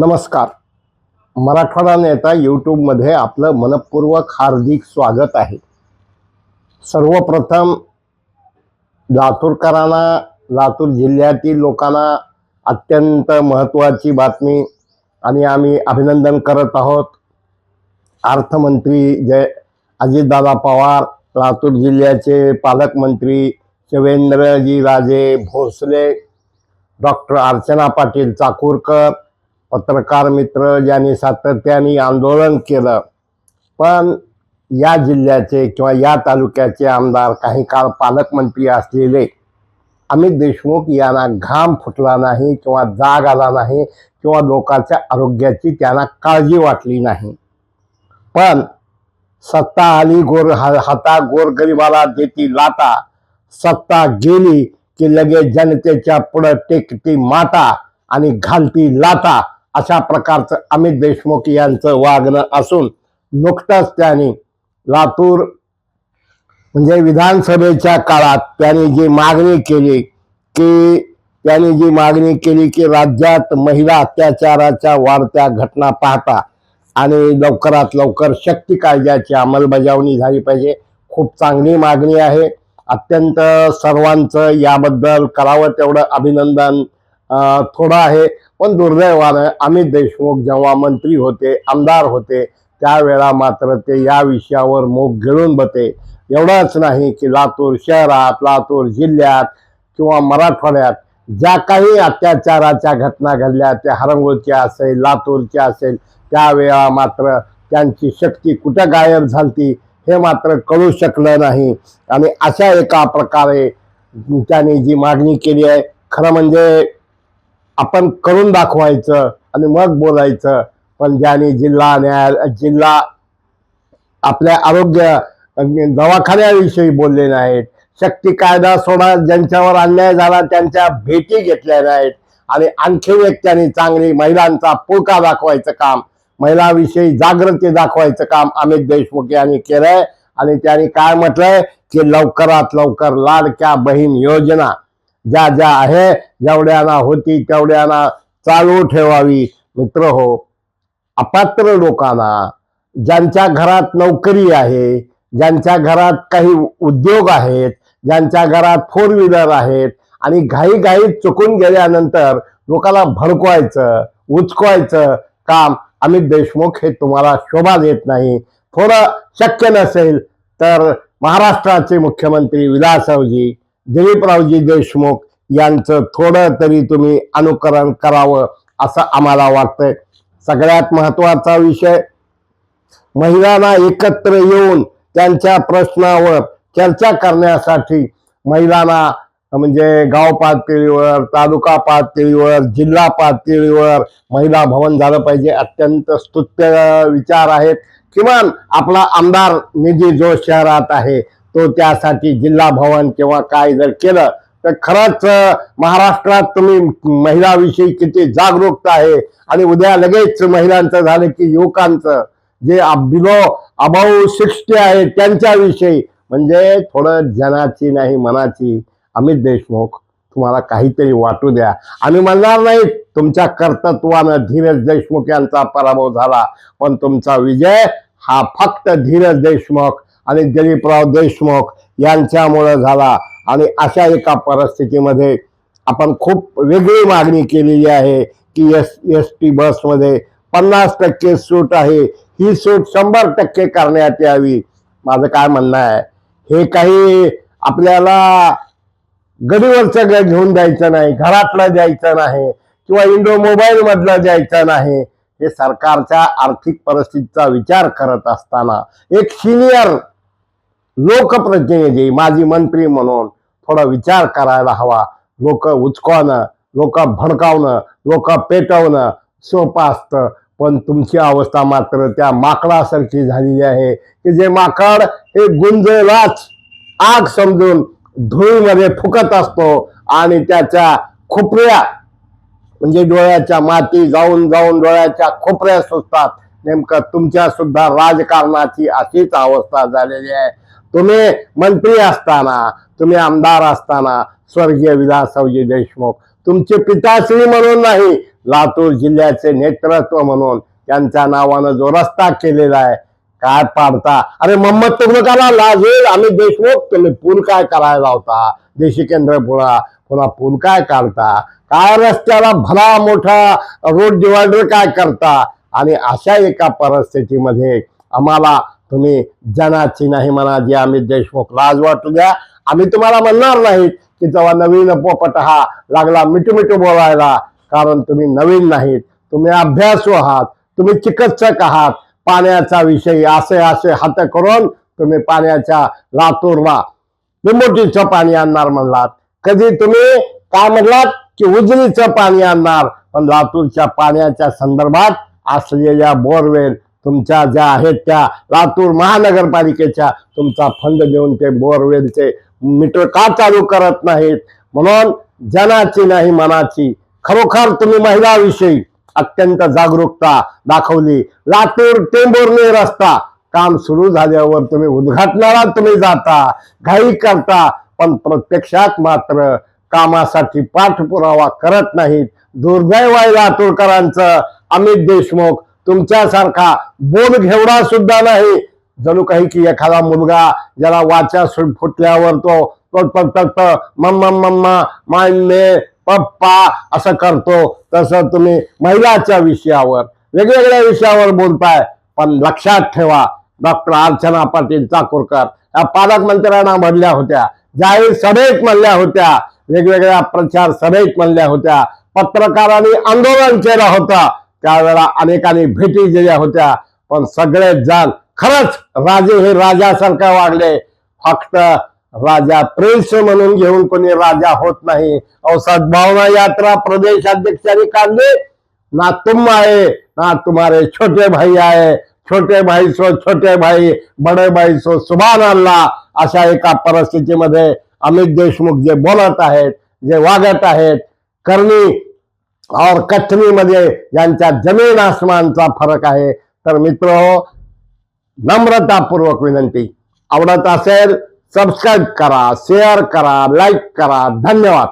नमस्कार. मराठवाडा नेता यूट्यूबमध्ये आपलं मनपूर्वक हार्दिक स्वागत आहे. सर्वप्रथम लातूरकरांना लातूर जिल्ह्यातील लोकांना अत्यंत महत्त्वाची बातमी आणि आम्ही अभिनंदन करत आहोत. अर्थमंत्री जय अजितदादा पवार लातूर जिल्ह्याचे पालकमंत्री शिवेंद्रजी राजे भोसले डॉक्टर अर्चना पाटील चाकूरकर पत्रकार मित्र ज्यांनी सातत्याने आंदोलन केलं पण या जिल्ह्याचे किंवा या तालुक्याचे आमदार काही काळ पालकमंत्री असलेले अमित देशमुख यांना घाम फुटला नाही किंवा जाग आला नाही किंवा लोकांच्या आरोग्याची त्यांना काळजी वाटली नाही. पण सत्ता आली गोर हा- हाता गोरगरिबाला देती लाता सत्ता गेली की लगेच जनतेच्या पुढं टेकती माता आणि घालती लाता. अशा प्रकारचं अमित देशमुख यांचं वागणं असून नुकतंच त्यांनी लातूर म्हणजे विधानसभेच्या काळात त्यांनी जी मागणी केली की त्यांनी जी मागणी केली की राज्यात महिला अत्याचाराच्या वाढत्या घटना पाहता आणि लवकरात लवकर शक्ती कायद्याची अंमलबजावणी झाली पाहिजे. खूप चांगली मागणी आहे. अत्यंत सर्वांचं याबद्दल करावं तेवढं अभिनंदन. थोडं आहे पण दुर्दैवानं अमित देशमुख जेव्हा मंत्री होते आमदार होते त्यावेळा मात्र ते या विषयावर मोग गिळून बते. एवढंच नाही की लातूर शहरात लातूर जिल्ह्यात किंवा मराठवाड्यात ज्या काही अत्याचाराच्या घटना घडल्या त्या हरंगोळच्या असेल लातूरच्या असेल त्यावेळा मात्र त्यांची शक्ती कुठं गायब झालती हे मात्र कळू शकलं नाही. आणि अशा एका प्रकारे त्यांनी जी मागणी केली आहे खरं म्हणजे आपण करून दाखवायचं आणि मग बोलायचं. पण ज्यांनी जिल्हा न्यायालय जिल्हा आपल्या आरोग्य दवाखान्याविषयी बोलले नाहीत. शक्ती कायदा सोडा ज्यांच्यावर अन्याय झाला त्यांच्या भेटी घेतल्या नाहीत. आणि आणखी एक त्यांनी चांगली महिलांचा पुळका दाखवायचं काम महिलाविषयी जागृती दाखवायचं काम अमित देशमुख यांनी केलंय. आणि त्यांनी काय म्हटलंय? की लवकरात लवकर लाडक्या बहीण योजना ज्या ज्या आहे जेवढ्याना होती तेवढ्याला चालू ठेवावी. मित्र हो अपात्र लोकांना ज्यांच्या घरात नोकरी आहे ज्यांच्या घरात काही उद्योग आहेत ज्यांच्या घरात फोर व्हीलर आहेत आणि घाई घाईत चुकून गेल्यानंतर लोकांना भडकवायचं उचकवायचं काम अमित देशमुख हे तुम्हाला शोभा देत नाही. थोडं शक्य नसेल तर महाराष्ट्राचे मुख्यमंत्री विलासरावजी दिलीपरावजी देशमुख यांचं थोडं तरी तुम्ही अनुकरण करावं असं आम्हाला वाटतंय. सगळ्यात महत्त्वाचा विषय महिलांना एकत्र येऊन त्यांच्या प्रश्नावर चर्चा करण्यासाठी महिलांना म्हणजे गाव पातळीवर तालुका पातळीवर जिल्हा पातळीवर महिला भवन झालं पाहिजे. अत्यंत स्तुत्य विचार आहेत. किमान आपला आमदार निधी जो शहरात आहे तो त्यासाठी जिल्हा भवन किंवा काय जर केलं तर खरंच महाराष्ट्रात तुम्ही महिलाविषयी किती जागरूकता आहे आणि उद्या लगेच महिलांचं झालं की युवकांचं जे बिलो अबाऊ सिक्स्टी आहे त्यांच्याविषयी म्हणजे थोडं जनाची नाही मनाची. अमित देशमुख तुम्हाला काहीतरी वाटू द्या. आम्ही म्हणणार नाही तुमच्या कर्तृत्वानं धीरज देशमुख यांचा पराभव झाला पण तुमचा विजय हा फक्त धीरज देशमुख आणि दिलीपराव देशमुख यांच्यामुळे झाला. आणि अशा एका परिस्थितीमध्ये आपण खूप वेगळी मागणी केलेली आहे की एस एस टी बसमध्ये पन्नास टक्के सूट आहे. ही सूट शंभर टक्के करण्यात यावी. माझं काय म्हणणं आहे? हे काही आपल्याला गडीवरचं सगळं घेऊन द्यायचं नाही घरातलं द्यायचं नाही किंवा इंडो मोबाईल मधलं द्यायचं नाही. हे सरकारच्या आर्थिक परिस्थितीचा विचार करत असताना एक सिनियर लोकप्रतिनिधी माजी मंत्री म्हणून थोडा विचार करायला हवा. लोक उचकवणं लोक भडकावणं लोक पेटवणं सोपं असतं. पण तुमची अवस्था मात्र त्या माकडासारखी झालेली आहे की जे माकड हे गुंजलाच आग समजून धुळीमध्ये फुकत असतो आणि त्याच्या खोपऱ्या म्हणजे डोळ्याच्या माती जाऊन जाऊन डोळ्याच्या खोपऱ्या सुचतात नेमकं तुमच्या सुद्धा राजकारणाची अशीच अवस्था झालेली आहे. तुम्ही मंत्री असताना तुम्ही आमदार असताना स्वर्गीय विलासरावजी देशमुख तुमचे पिताश्री म्हणून नाही लातूर जिल्ह्याचे नेतृत्व म्हणून त्यांच्या नावानं जो रस्ता केलेला आहे काय पाडता. अरे मम्मत तुगलकाला लाजेल आम्ही देशमुख तुम्ही पूल काय करायला होता देशी केंद्र पुन्हा पुन्हा पूल काय काढता? काय रस्त्याला भला मोठा रोड डिवायडर काय करता? आणि अशा एका परिस्थितीमध्ये आम्हाला तुम्ही जनाची नाही म्हणा जी आम्ही देशमुख लाज वाटू द्या आम्ही तुम्हाला म्हणणार नाहीत की जेव्हा नवीन पोपट हा लागला मिठू मिठू बोलायला कारण तुम्ही नवीन नाहीत तुम्ही अभ्यासू आहात तुम्ही चिकित्सक आहात पाण्याचा विषयी असे असे हात करून तुम्ही पाण्याच्या लातूरला लिंबोटीचं पाणी आणणार म्हणलात. कधी तुम्ही काय म्हणलात की उजनीचं पाणी आणणार? पण लातूरच्या पाण्याच्या संदर्भात असलेल्या बोरवेल तुमच्या ज्या आहेत त्या लातूर महानगरपालिकेच्या तुमचा फंड देऊन ते बोरवेलचे मीटर का चालू करत नाहीत? म्हणून जनाची नाही मनाची. खरोखर तुम्ही महिलाविषयी अत्यंत जागरूकता दाखवली. लातूर टेंभुर्णी रस्ता. काम सुरू झाल्यावर तुम्ही उद्घाटनाला तुम्ही जाता घाई करता पण प्रत्यक्षात मात्र कामासाठी पाठपुरावा करत नाहीत. दुर्दैव आहे लातूरकरांचं. अमित देशमुख तुमच्यासारखा बोल घेवडा सुद्धा नाही. जणू काही की एखादा मुलगा ज्याला वाचा फुटल्यावर तो पट मम्मा मम्मा मायले पप्पा असं करतो. तसं तुम्ही महिलाच्या विषयावर वेगवेगळ्या विषयावर बोलताय. पण लक्षात ठेवा डॉक्टर अर्चना पाटील चाकूरकर या पालकमंत्र्यांना म्हणल्या होत्या जाहीर सभेत म्हणल्या होत्या वेगवेगळ्या प्रचार सभेत म्हणल्या होत्या पत्रकारांनी आंदोलन केलं होतं. त्यावेळेला अनेकांनी भेटी दिल्या होत्या. पण सगळेच जण खरंच राजे हे राजासारखं वागले. फक्त राजा प्रेस म्हणून घेऊन कोणी राजा होत नाही. और सद्भावना यात्रा प्रदेश अध्यक्षांनी काढली. ना तुम आहे ना तुम्हारे छोटे भाई आहे छोटे भाई सो छोटे भाई बडे भाई सो सुभान अल्लाह अशा एका परिस्थितीमध्ये अमित देशमुख जे बोलत आहेत जे वागत आहेत करणी और कथनीमध्ये यांच्या जमीन आसमानचा फरक आहे. तर मित्र नम्रतापूर्वक विनंती. आवडत असेल सबस्क्राईब करा शेअर करा लाईक करा. धन्यवाद.